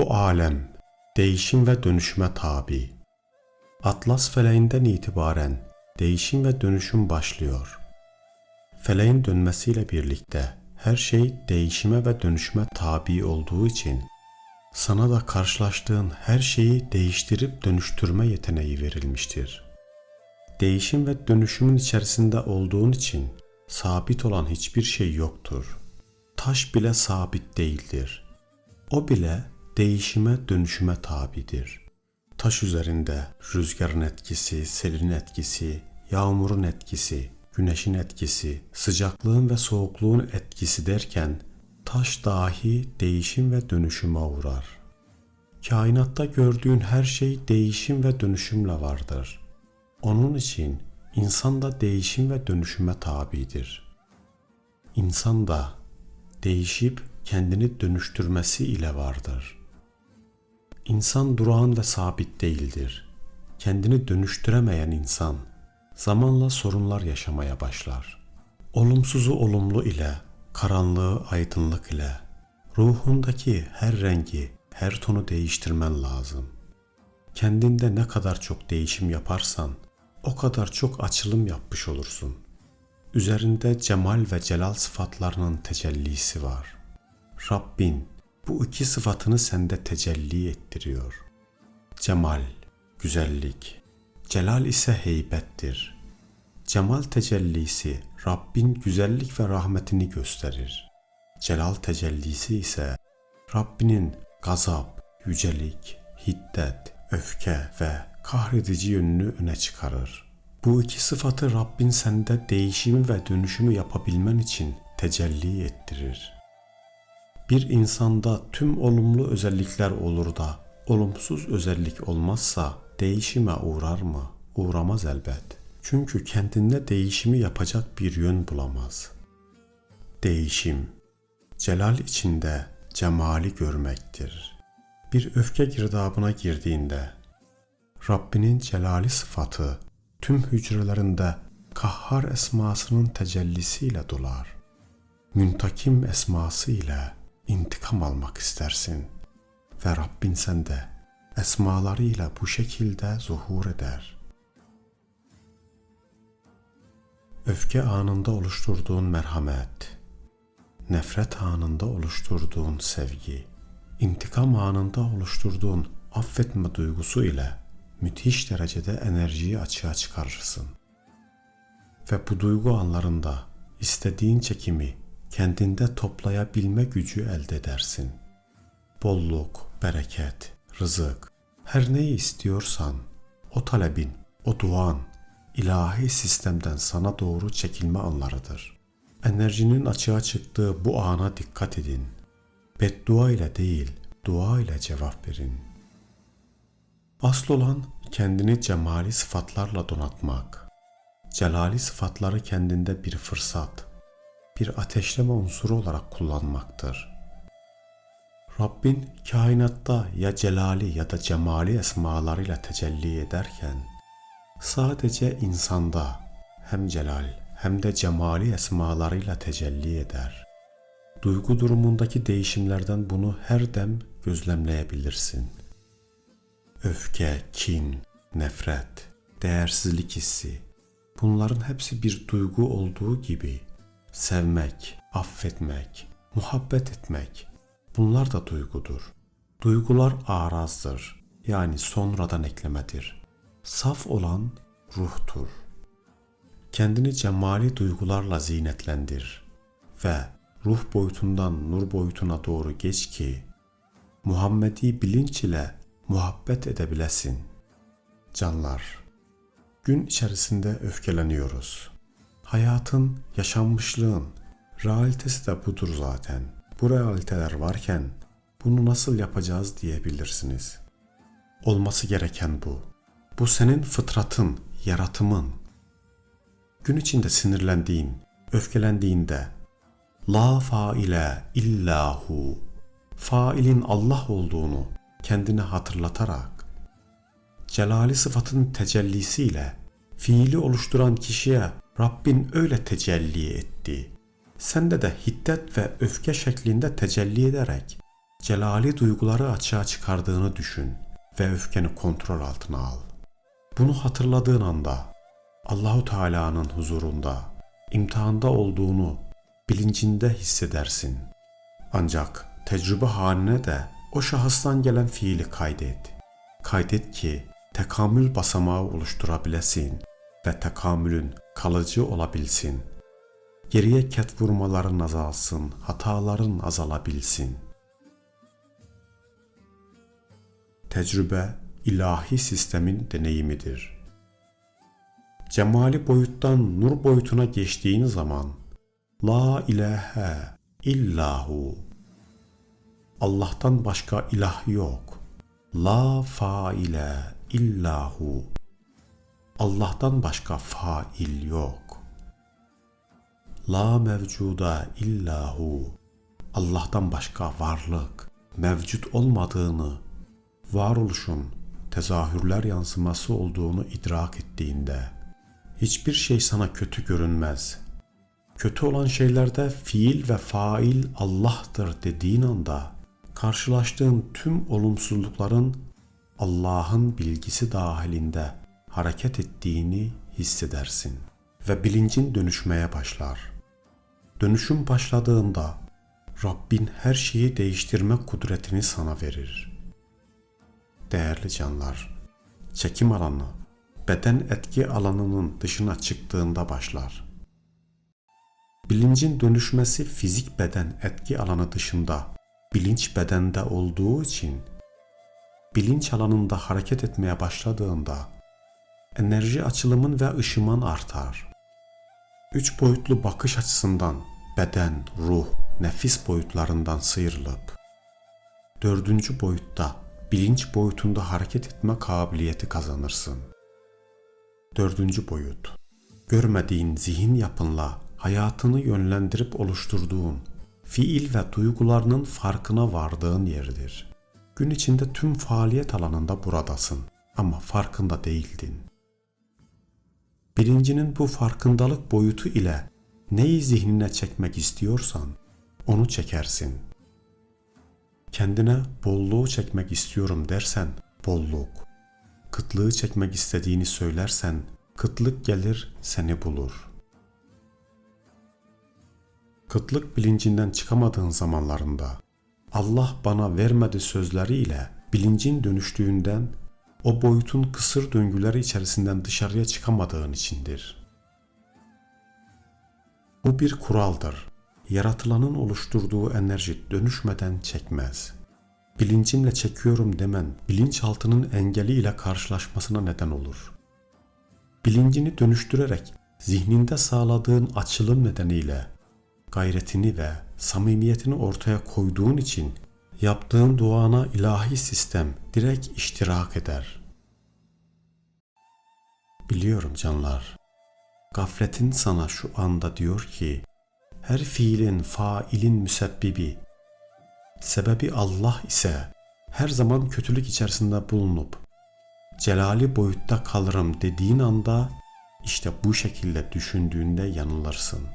Bu alem değişim ve dönüşüme tabi. Atlas feleğinden itibaren değişim ve dönüşüm başlıyor. Feleğin dönmesiyle birlikte her şey değişime ve dönüşüme tabi olduğu için sana da karşılaştığın her şeyi değiştirip dönüştürme yeteneği verilmiştir. Değişim ve dönüşümün içerisinde olduğun için sabit olan hiçbir şey yoktur. Taş bile sabit değildir. O bile değişime dönüşüme tabidir. Taş üzerinde rüzgarın etkisi, selin etkisi, yağmurun etkisi, güneşin etkisi, sıcaklığın ve soğukluğun etkisi derken taş dahi değişim ve dönüşüme uğrar. Kainatta gördüğün her şey değişim ve dönüşümle vardır. Onun için insan da değişim ve dönüşüme tabidir. İnsan da değişip kendini dönüştürmesi ile vardır. İnsan durağan ve sabit değildir. Kendini dönüştüremeyen insan zamanla sorunlar yaşamaya başlar. Olumsuzu olumlu ile, karanlığı aydınlık ile, ruhundaki her rengi, her tonu değiştirmen lazım. Kendinde ne kadar çok değişim yaparsan, o kadar çok açılım yapmış olursun. Üzerinde cemal ve celal sıfatlarının tecellisi var. Rabbin bu iki sıfatını sende tecelli ettiriyor. Cemal, güzellik, celal ise heybettir. Cemal tecellisi Rabbin güzellik ve rahmetini gösterir. Celal tecellisi ise Rabbinin gazap, yücelik, hiddet, öfke ve kahredici yönünü öne çıkarır. Bu iki sıfatı Rabbin sende değişimi ve dönüşümü yapabilmen için tecelli ettirir. Bir insanda tüm olumlu özellikler olur da olumsuz özellik olmazsa değişime uğrar mı? Uğramaz elbet. Çünkü kendinde değişimi yapacak bir yön bulamaz. Değişim, celal içinde cemali görmektir. Bir öfke girdabına girdiğinde Rabbinin celali sıfatı tüm hücrelerinde kahhar esmasının tecellisiyle dolar. Müntakim esması ile intikam almak istersin ve Rabbin sende esmalarıyla bu şekilde zuhur eder. Öfke anında oluşturduğun merhamet, nefret anında oluşturduğun sevgi, intikam anında oluşturduğun affetme duygusu ile müthiş derecede enerjiyi açığa çıkarırsın. Ve bu duygu anlarında istediğin çekimi kendinde toplayabilme gücü elde edersin. Bolluk, bereket, rızık, her neyi istiyorsan o talebin, o duan ilahi sistemden sana doğru çekilme anlarıdır. Enerjinin açığa çıktığı bu ana dikkat edin. Beddua ile değil, dua ile cevap verin. Asıl olan kendini cemali sıfatlarla donatmak. Celali sıfatları kendinde bir fırsat, bir ateşleme unsuru olarak kullanmaktır. Rabbin kainatta ya celali ya da cemali esmalarıyla tecelli ederken sadece insanda hem celal hem de cemali esmalarıyla tecelli eder. Duygu durumundaki değişimlerden bunu her dem gözlemleyebilirsin. Öfke, kin, nefret, değersizlik hissi bunların hepsi bir duygu olduğu gibi sevmek, affetmek, muhabbet etmek bunlar da duygudur. Duygular arazdır yani sonradan eklemedir. Saf olan ruhtur. Kendini cemali duygularla zinetlendir ve ruh boyutundan nur boyutuna doğru geç ki Muhammedi bilinç ile muhabbet edebilesin. Canlar, gün içerisinde öfkeleniyoruz. Hayatın, yaşanmışlığın, realitesi de budur zaten. Bu realiteler varken bunu nasıl yapacağız diyebilirsiniz. Olması gereken bu. Bu senin fıtratın, yaratımın. Gün içinde sinirlendiğin, öfkelendiğinde la faile illahu failin Allah olduğunu kendine hatırlatarak celali sıfatın tecellisiyle fiili oluşturan kişiye Rabbin öyle tecelli etti. Sende de hiddet ve öfke şeklinde tecelli ederek celali duyguları açığa çıkardığını düşün ve öfkeni kontrol altına al. Bunu hatırladığın anda Allahu Teala'nın huzurunda imtihanda olduğunu bilincinde hissedersin. Ancak tecrübe haline de o şahıstan gelen fiili kaydet. Kaydet ki tekamül basamağı oluşturabilesin ve tekamülün kalıcı olabilsin. Geriye ket vurmaların azalsın, hataların azalabilsin. Tecrübe ilahi sistemin deneyimidir. Cemali boyuttan nur boyutuna geçtiğin zaman La ilahe illahu Allah'tan başka ilah yok. La faile illahu Allah'tan başka fail yok. La mevcuda illahu Allah'tan başka varlık, mevcut olmadığını, varoluşun tezahürler yansıması olduğunu idrak ettiğinde hiçbir şey sana kötü görünmez. Kötü olan şeylerde fiil ve fail Allah'tır dediğin anda karşılaştığın tüm olumsuzlukların Allah'ın bilgisi dahilinde hareket ettiğini hissedersin ve bilincin dönüşmeye başlar. Dönüşüm başladığında Rabbin her şeyi değiştirme kudretini sana verir. Değerli canlar, çekim alanı beden etki alanının dışına çıktığında başlar. Bilincin dönüşmesi fizik beden etki alanı dışında bilinç bedende olduğu için bilinç alanında hareket etmeye başladığında enerji açılımın ve ışıman artar. Üç boyutlu bakış açısından beden, ruh, nefis boyutlarından sıyrılıp dördüncü boyutta bilinç boyutunda hareket etme kabiliyeti kazanırsın. Dördüncü boyut görmediğin zihin yapınla hayatını yönlendirip oluşturduğun fiil ve duygularının farkına vardığın yerdir. Gün içinde tüm faaliyet alanında buradasın ama farkında değildin. Bilincinin bu farkındalık boyutu ile neyi zihnine çekmek istiyorsan onu çekersin. Kendine bolluğu çekmek istiyorum dersen bolluk, kıtlığı çekmek istediğini söylersen kıtlık gelir seni bulur. Kıtlık bilincinden çıkamadığın zamanlarında Allah bana vermedi sözleriyle bilincin dönüştüğünden o boyutun kısır döngüleri içerisinden dışarıya çıkamadığın içindir. Bu bir kuraldır. Yaratılanın oluşturduğu enerji dönüşmeden çekmez. Bilincimle çekiyorum demen bilinçaltının engeliyle karşılaşmasına neden olur. Bilincini dönüştürerek zihninde sağladığın açılım nedeniyle gayretini ve samimiyetini ortaya koyduğun için yaptığın duana ilahi sistem direkt iştirak eder. Biliyorum canlar. Gafletin sana şu anda diyor ki her fiilin failin müsebbibi sebebi Allah ise her zaman kötülük içerisinde bulunup celali boyutta kalırım dediğin anda işte bu şekilde düşündüğünde yanılırsın.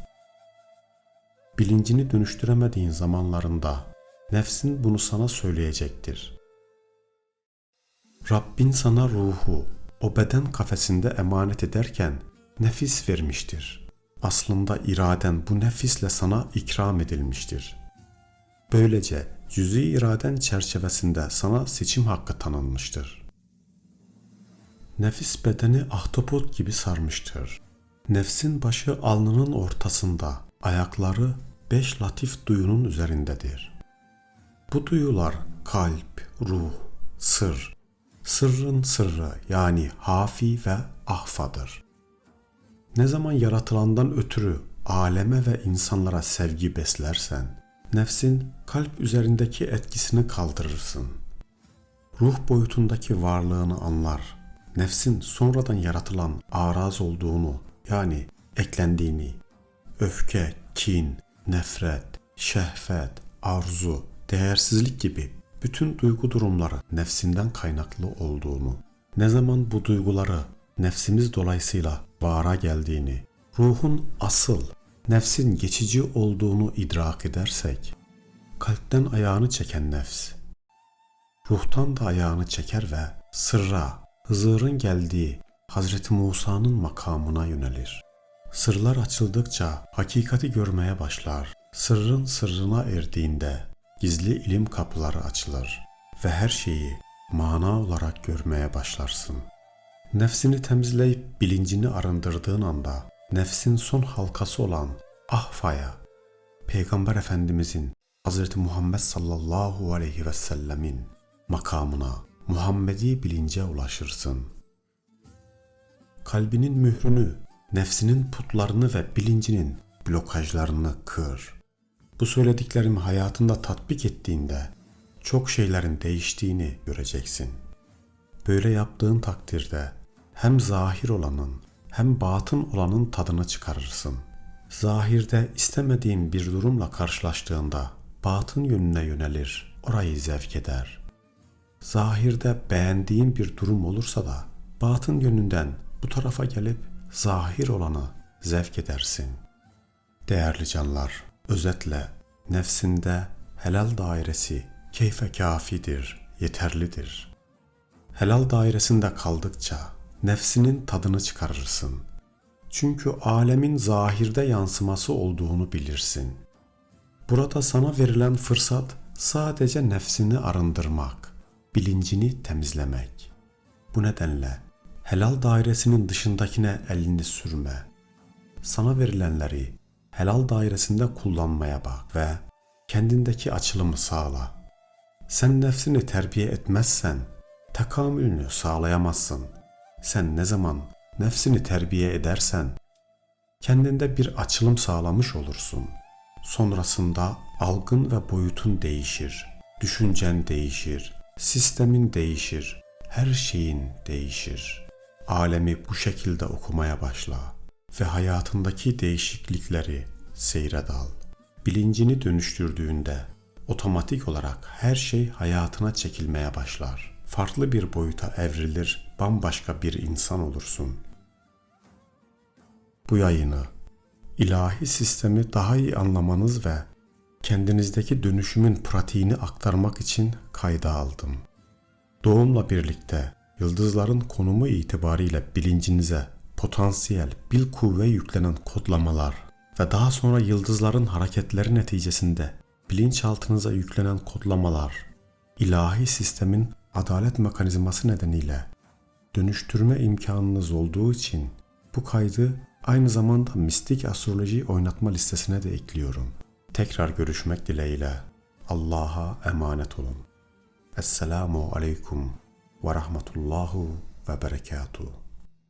Bilincini dönüştüremediğin zamanlarında nefsin bunu sana söyleyecektir. Rabbin sana ruhu o beden kafesinde emanet ederken nefis vermiştir. Aslında iraden bu nefisle sana ikram edilmiştir. Böylece cüz'i iraden çerçevesinde sana seçim hakkı tanınmıştır. Nefis bedeni ahtapot gibi sarmıştır. Nefsin başı alnının ortasında, ayakları beş latif duyunun üzerindedir. Bu duyular kalp, ruh, sır, sırrın sırrı yani hafi ve ahfadır. Ne zaman yaratılandan ötürü aleme ve insanlara sevgi beslersen, nefsin kalp üzerindeki etkisini kaldırırsın. Ruh boyutundaki varlığını anlar. Nefsin sonradan yaratılan araz olduğunu yani eklendiğini, öfke, kin, nefret, şehvet, arzu, değersizlik gibi bütün duygu durumları nefsinden kaynaklı olduğunu, ne zaman bu duyguları nefsimiz dolayısıyla vara geldiğini, ruhun asıl, nefsin geçici olduğunu idrak edersek, kalpten ayağını çeken nefs, ruhtan da ayağını çeker ve sırra, Hızır'ın geldiği Hazreti Musa'nın makamına yönelir. Sırlar açıldıkça hakikati görmeye başlar. Sırrın sırrına erdiğinde gizli ilim kapıları açılır ve her şeyi mana olarak görmeye başlarsın. Nefsini temizleyip bilincini arındırdığın anda nefsin son halkası olan ahfaya, Peygamber Efendimizin Hz. Muhammed sallallahu aleyhi ve sellemin makamına, Muhammedi bilince ulaşırsın. Kalbinin mührünü, nefsinin putlarını ve bilincinin blokajlarını kır. Bu söylediklerimi hayatında tatbik ettiğinde çok şeylerin değiştiğini göreceksin. Böyle yaptığın takdirde hem zahir olanın hem batın olanın tadını çıkarırsın. Zahirde istemediğin bir durumla karşılaştığında batın yönüne yönelir, orayı zevk eder. Zahirde beğendiğin bir durum olursa da batın yönünden bu tarafa gelip zahir olanı zevk edersin. Değerli canlar, özetle nefsinde helal dairesi keyfe kafidir, yeterlidir. Helal dairesinde kaldıkça nefsinin tadını çıkarırsın. Çünkü alemin zahirde yansıması olduğunu bilirsin. Burada sana verilen fırsat sadece nefsini arındırmak, bilincini temizlemek. Bu nedenle helal dairesinin dışındakine elini sürme. Sana verilenleri helal dairesinde kullanmaya bak ve kendindeki açılımı sağla. Sen nefsini terbiye etmezsen tekamülünü sağlayamazsın. Sen ne zaman nefsini terbiye edersen kendinde bir açılım sağlamış olursun. Sonrasında algın ve boyutun değişir. Düşüncen değişir. Sistemin değişir. Her şeyin değişir. Alemi bu şekilde okumaya başla ve hayatındaki değişiklikleri seyre dal. Bilincini dönüştürdüğünde otomatik olarak her şey hayatına çekilmeye başlar. Farklı bir boyuta evrilir, bambaşka bir insan olursun. Bu yayını ilahi sistemi daha iyi anlamanız ve kendinizdeki dönüşümün pratiğini aktarmak için kayda aldım. Doğumla birlikte yıldızların konumu itibariyle bilincinize potansiyel, bil kuvve yüklenen kodlamalar ve daha sonra yıldızların hareketleri neticesinde bilinçaltınıza yüklenen kodlamalar, ilahi sistemin adalet mekanizması nedeniyle dönüştürme imkanınız olduğu için bu kaydı aynı zamanda mistik astroloji oynatma listesine de ekliyorum. Tekrar görüşmek dileğiyle Allah'a emanet olun. Esselamu aleyküm ve rahmetullahu ve berekatuhu.